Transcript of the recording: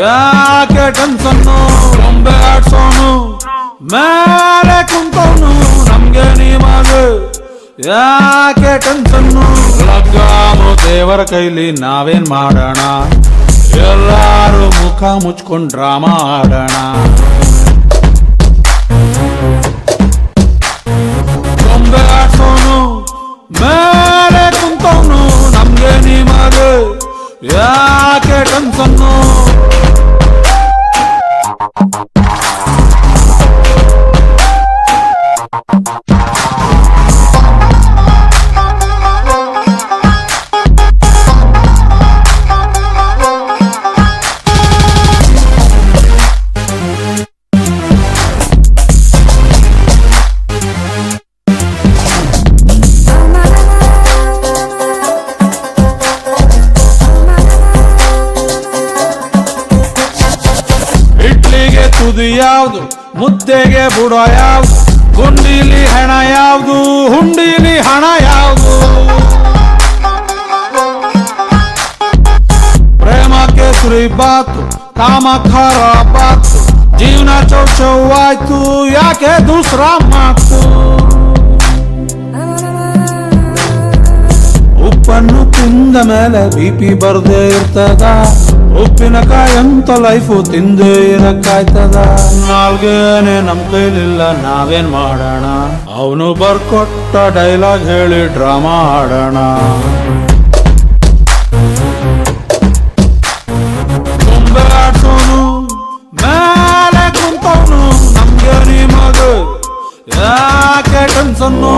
ಯಾಕೆ ಟೆನ್ಸನ್ನು ಗೊಂಬೆ ಆಡ್ಸೋನು ಮೇಲೆ ಕುಂತವನು ನಮ್ಗೆ ನಿಮಗೆ ಯಾಕೆ ಟೆನ್ಸನ್ನು ಲಗ್ಗಾಮು ದೇವರ ಕೈಲಿ ನಾವೇನ್ ಮಾಡೋಣ ಎಲ್ಲಾರು ಮುಖ ಮುಚ್ಕೊಂಡ್ ಡ್ರಾಮಾ ಆಡೋಣ ಗೊಂಬೆ ಆಡ್ಸೋನು ಮೇಲೆ ಕುಂತವನು ನಮ್ಗೆ ನಿಮಗೆ ಯಾಕೆ ಟೆನ್ಸನ್ನು ಇಡ್ಲಿಗೆ ಯಾವುದು? ಮುದ್ದೆಗೆ ಬುಡ ಯಾವುದು? ಗುಂಡಿಲಿ ಹಣ ಯಾವುದು? ಹುಂಡಿಲಿ ಹಣ ಯಾವುದು? ಪ್ರೇಮಕ್ಕೆ ಸುರಿ ಬಾತು, ಕಾಮ ಬಾತು, ಜೀವನ ಚೌಚವಾಯ್ತು ಯಾಕೆ ದೂಸರ ಮಾತು? ಉಪ್ಪನ್ನು ತಿಂದ ಮೇಲೆ ಬಿ ಪಿ ಬರ್ದೇ ಇರ್ತದ. ಉಪ್ಪಿನಕಾಯಿ ಅಂತ ಲೈಫು ತಿಂದೇ ಇರಕ್ಕಾಯ್ತದ? ನಾಲ್ಗೇನೆ ನಮ್ ಕೈಲಿಲ್ಲ, ನಾವೇನ್ ಮಾಡೋಣ? ಅವನು ಬರ್ಕೊಟ್ಟ ಡೈಲಾಗ್ ಹೇಳಿ ಡ್ರಾಮಾ ಆಡೋಣ ಮೇಲೆ ಕುಂತವನು, ನಮ್ಗೆ ನಿಮಗ ಯಾಕೆ ಟೆನ್ಸನ್ನು